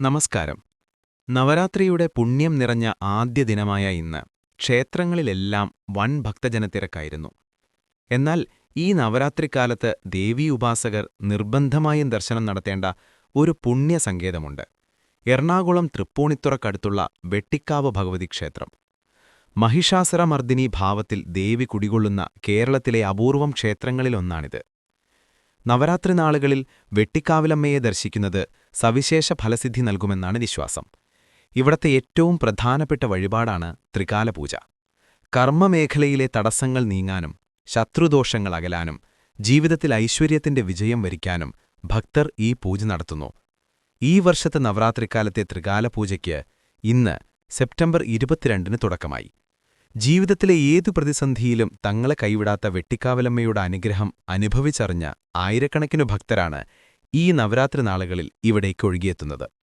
നമസ്കാരം. നവരാത്രിയുടെ പുണ്യം നിറഞ്ഞ ആദ്യ ദിനമായ ഇന്ന് ക്ഷേത്രങ്ങളിലെല്ലാം വൻ ഭക്തജനത്തിരക്കായിരുന്നു. എന്നാൽ ഈ നവരാത്രിക്കാലത്ത് ദേവീ ഉപാസകർ നിർബന്ധമായും ദർശനം നടത്തേണ്ട ഒരു പുണ്യസങ്കേതമുണ്ട് എറണാകുളം തൃപ്പൂണിത്തുറക്കടുത്തുള്ള വെട്ടിക്കാവ് ഭഗവതി ക്ഷേത്രം. മഹിഷാസുരമർദ്ദിനി ഭാവത്തിൽ ദേവി കുടികൊള്ളുന്ന കേരളത്തിലെ അപൂർവം ക്ഷേത്രങ്ങളിലൊന്നാണിത്. നവരാത്രി നാളുകളിൽ വെട്ടിക്കാവിലമ്മയെ ദർശിക്കുന്നത് സവിശേഷ ഫലസിദ്ധി നൽകുമെന്നാണ് വിശ്വാസം. ഇവിടത്തെ ഏറ്റവും പ്രധാനപ്പെട്ട വഴിപാടാണ് ത്രികാലപൂജ. കർമ്മമേഖലയിലെ തടസ്സങ്ങൾ നീങ്ങാനും ശത്രുദോഷങ്ങൾ അകലാനും ജീവിതത്തിൽ ഐശ്വര്യത്തിന്റെ വിജയം വരിക്കാനും ഭക്തർ ഈ പൂജ നടത്തുന്നു. ഈ വർഷത്തെ നവരാത്രിക്കാലത്തെ ത്രികാലപൂജയ്ക്ക് ഇന്ന് സെപ്റ്റംബർ ഇരുപത്തിരണ്ടിന് തുടക്കമായി. ജീവിതത്തിലെ ഏതു പ്രതിസന്ധിയിലും തങ്ങളെ കൈവിടാത്ത വെട്ടിക്കാവലമ്മയുടെ അനുഗ്രഹം അനുഭവിച്ചറിഞ്ഞ ആയിരക്കണക്കിനു ഭക്തരാണ് ഈ നവരാത്രി നാളുകളിൽ ഇവിടേക്കൊഴുകിയെത്തുന്നത്